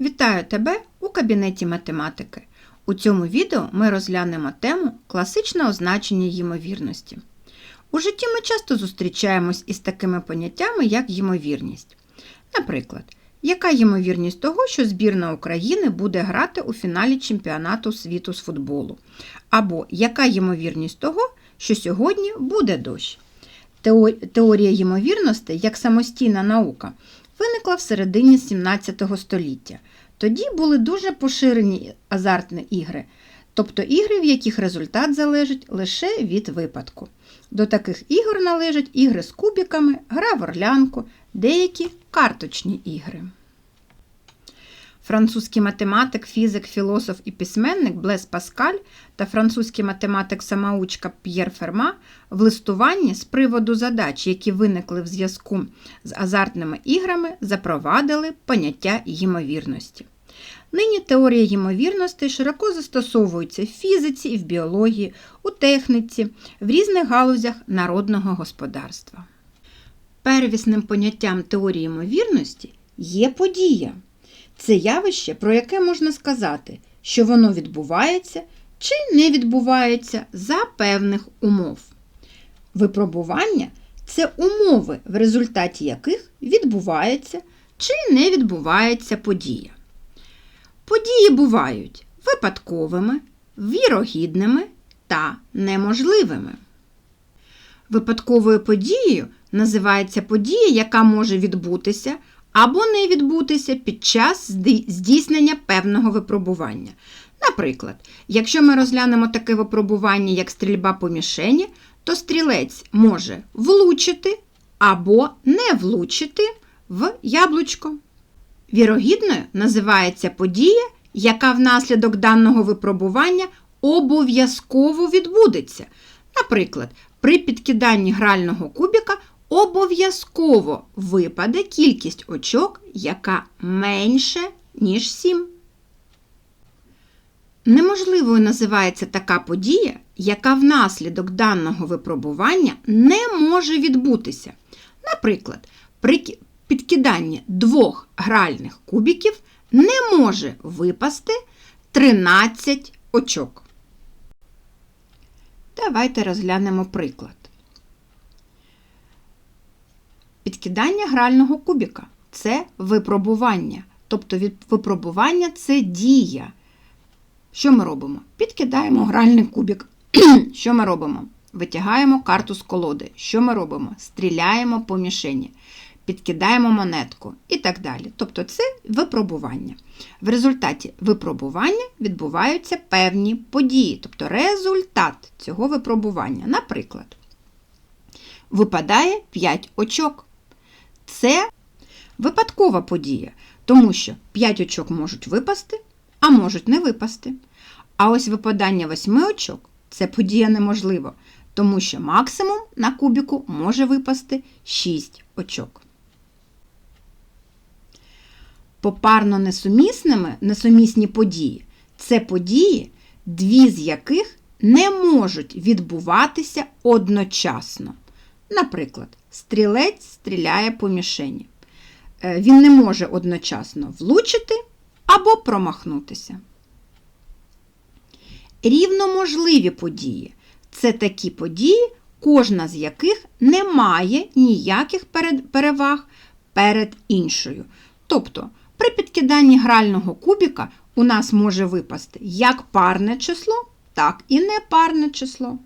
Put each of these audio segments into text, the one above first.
Вітаю тебе у кабінеті математики. У цьому відео ми розглянемо тему класичне означення ймовірності. У житті ми часто зустрічаємось із такими поняттями, як ймовірність. Наприклад, яка ймовірність того, що збірна України буде грати у фіналі чемпіонату світу з футболу? Або яка ймовірність того, що сьогодні буде дощ? Теорія ймовірностей як самостійна наука виникла в середині 17 століття. Тоді були дуже поширені азартні ігри, тобто ігри, в яких результат залежить лише від випадку. До таких ігор належать ігри з кубіками, гра в орлянку, деякі карточні ігри. Французький математик, фізик, філософ і письменник Блес Паскаль та французький математик-самоучка П'єр Ферма в листуванні з приводу задач, які виникли в зв'язку з азартними іграми, запровадили поняття ймовірності. Нині теорія ймовірностей широко застосовується в фізиці в біології, у техніці, в різних галузях народного господарства. Первісним поняттям теорії ймовірності є подія. Це явище, про яке можна сказати, що воно відбувається чи не відбувається за певних умов. Випробування це умови, в результаті яких відбувається чи не відбувається подія. Події бувають випадковими, вірогідними та неможливими. Випадковою подією називається подія, яка може відбутися або не відбутися під час здійснення певного випробування. Наприклад, якщо ми розглянемо таке випробування, як стрільба по мішені, то стрілець може влучити або не влучити в яблучко. Вірогідною називається подія, яка внаслідок даного випробування обов'язково відбудеться. Наприклад, при підкиданні грального кубіка обов'язково випаде кількість очок, яка менше, ніж 7. Неможливою називається така подія, яка внаслідок даного випробування не може відбутися. Наприклад, при підкиданні двох гральних кубіків не може випасти 13 очок. Давайте розглянемо приклад. Підкидання грального кубіка це випробування. Тобто від випробування це дія. Що ми робимо? Підкидаємо гральний кубік. Що ми робимо? Витягаємо карту з колоди. Що ми робимо? Стріляємо по мішені, підкидаємо монетку і так далі. Тобто це випробування. В результаті випробування відбуваються певні події, тобто результат цього випробування. Наприклад, випадає 5 очок. Це випадкова подія, тому що 5 очок можуть випасти, а можуть не випасти. А ось випадання 8 очок це подія неможлива, тому що максимум на кубіку може випасти 6 очок. Попарно несумісними несумісні події це події, дві з яких не можуть відбуватися одночасно. Наприклад, стрілець стріляє по мішені. Е, Він не може одночасно влучити або промахнутися. Рівноможливі події це такі події, кожна з яких не має ніяких переваг перед іншою. Тобто, при підкиданні грального кубіка у нас може випасти як парне число, так і непарне число.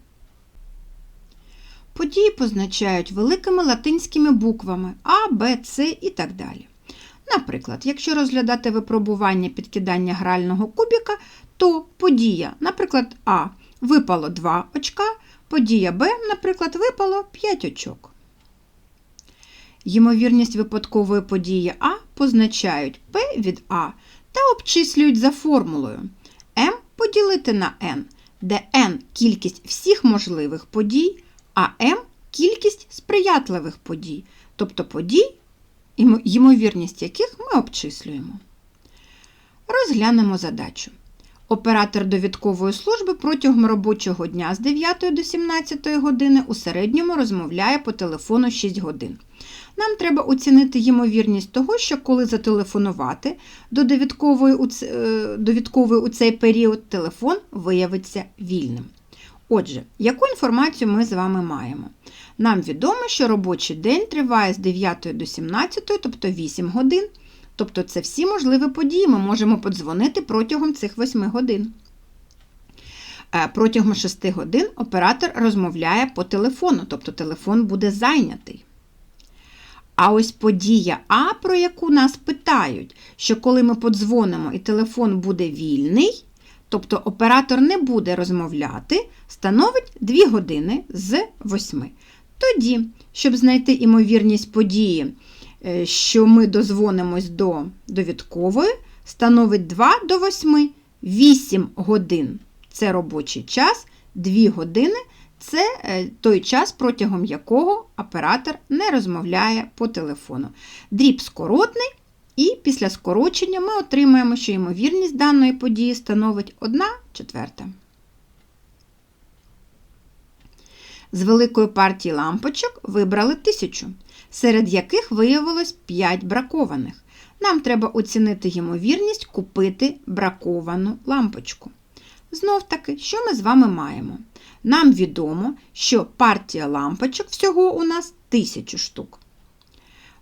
Події позначають великими латинськими буквами А, Б, С і так далі. Наприклад, якщо розглядати випробування підкидання грального кубіка, то подія, наприклад, А випало 2 очка, подія Б, наприклад, випало 5 очок. Ймовірність випадкової події А позначають P від А та обчислюють за формулою m поділити на n, де n кількість всіх можливих подій, а m кількість сприятливих подій, тобто подій, ймовірність яких ми обчислюємо. Розглянемо задачу. Оператор довідкової служби протягом робочого дня з 9 до 17 години у середньому розмовляє по телефону 6 годин. Нам треба оцінити ймовірність того, що коли зателефонувати до довідкової е, довідкової у цей період, телефон виявиться вільним. Отже, яку інформацію ми з вами маємо? Нам відомо, що робочий день триває з 9 до 17, тобто 8 годин. Тобто це всі можливі події. Ми можемо подзвонити протягом цих 8 годин. Е, Протягом 6 годин оператор розмовляє по телефону, тобто телефон буде зайнятий. А ось подія А, про яку нас питають, що коли ми подзвонимо і телефон буде вільний, тобто оператор не буде розмовляти, становить 2 години з 8. Тоді, щоб знайти імовірність події, е, що ми дозвонимось до довідкової, становить 2 до 8, 8 годин це робочий час, 2 години це е, той час, протягом якого оператор не розмовляє по телефону. Дріб скоротний, і після скорочення ми отримаємо, що ймовірність даної події становить 1 четверта. З великої партії лампочок вибрали тисячу, серед яких виявилось 5 бракованих. Нам треба оцінити ймовірність купити браковану лампочку. Знов таки, що ми з вами маємо? Нам відомо, що партія лампочок всього у нас 1000 штук.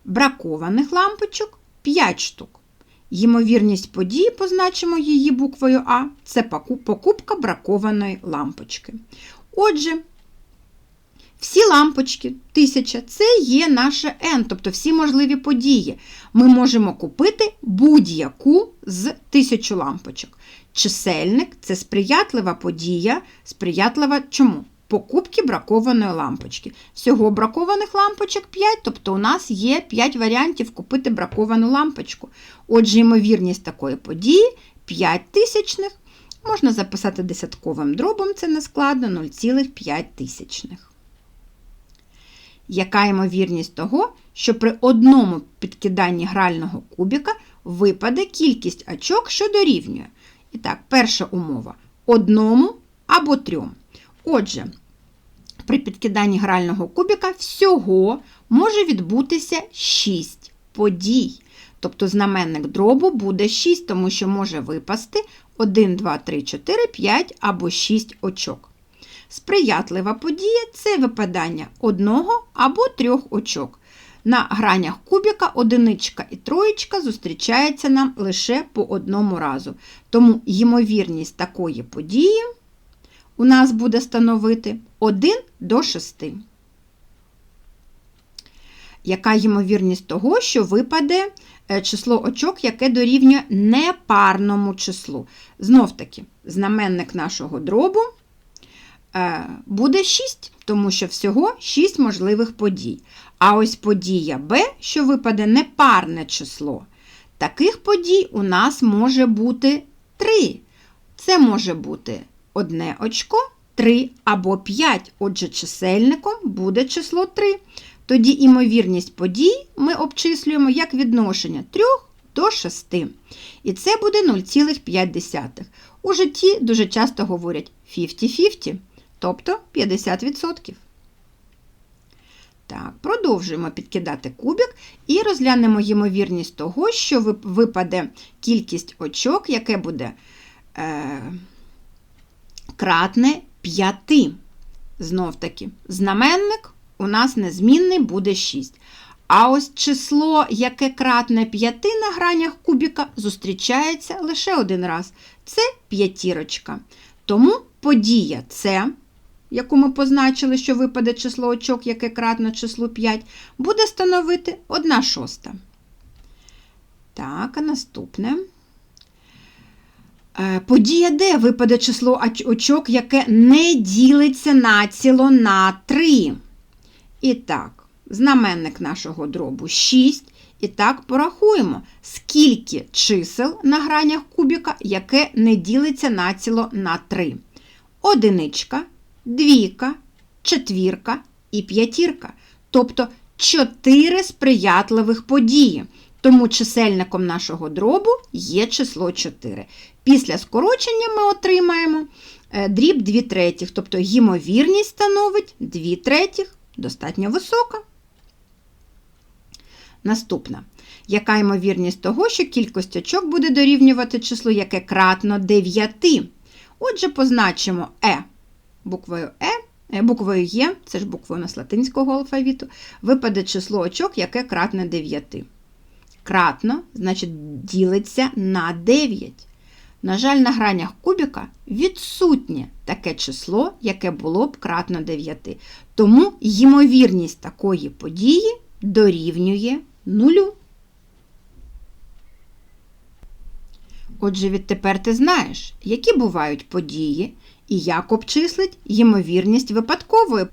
Бракованих лампочок 5 штук. Ймовірність події, позначимо її буквою А, це покупка бракованої лампочки. Отже, всі лампочки 1000 це є наше N, тобто всі можливі події. Ми можемо купити будь-яку з 1000 лампочок. Чисельник це сприятлива подія, сприятлива чому? Покупки бракованої лампочки. Всього бракованих лампочок 5, тобто у нас є 5 варіантів купити браковану лампочку. Отже, ймовірність такої події 5 тисячних. Можна записати десятковим дробом, це не складно 0,5 тисячних. Яка ймовірність того, що при одному підкиданні грального кубіка випаде кількість очок, що дорівнює? І так, перша умова одному або трьом. Отже, при підкиданні грального кубіка всього може відбутися 6 подій. Тобто знаменник дробу буде 6, тому що може випасти 1, 2, 3, 4, 5 або 6 очок. Сприятлива подія це випадання одного або трьох очок. На гранях кубіка одиничка і троєчка зустрічаються нам лише по одному разу. Тому ймовірність такої події у нас буде становити 1 до 6. Яка ймовірність того, що випаде е, число очок, яке дорівнює непарному числу? Знов таки, знаменник нашого дробу е, буде 6, тому що всього 6 можливих подій. А ось подія Б, що випаде непарне число. Таких подій у нас може бути 3. Це може бути одне очко, 3 або 5. Отже, чисельником буде число 3. Тоді імовірність подій ми обчислюємо як відношення 3 до 6. І це буде 0,5. У житті дуже часто говорять 50-50, тобто 50%. Так, продовжуємо підкидати кубик і розглянемо ймовірність того, що випаде кількість очок, яке буде е, кратне 5. Знов таки, знаменник у нас незмінний буде 6. А ось число, яке кратне 5 на гранях кубіка, зустрічається лише один раз. Це п'ятірочка. Тому подія С, яку ми позначили, що випаде число очок, яке кратне числу 5, буде становити 1 шоста. Так, а наступне. Е, Подія Д випаде число очок, яке не ділиться націло на 3. І так, знаменник нашого дробу 6. І так порахуємо, скільки чисел на гранях кубіка, яке не ділиться націло на 3. Одиничка, двійка, четвірка і п'ятірка. Тобто 4 сприятливих події. Тому чисельником нашого дробу є число 4. Після скорочення ми отримаємо е, дріб 2 третіх, тобто ймовірність становить 2 третіх, достатньо висока. Наступна. Яка ймовірність того, що кількість очок буде дорівнювати числу, яке кратно 9? Отже, позначимо Е буквою Е, е, буквою Є, це ж буквою у нас латинського алфавіту, випаде число очок, яке кратне 9. Кратно, значить, ділиться на 9. На жаль, на гранях кубіка відсутнє таке число, яке було б кратно 9. Тому ймовірність такої події дорівнює нулю. Отже, відтепер ти знаєш, які бувають події і як обчислить ймовірність випадкової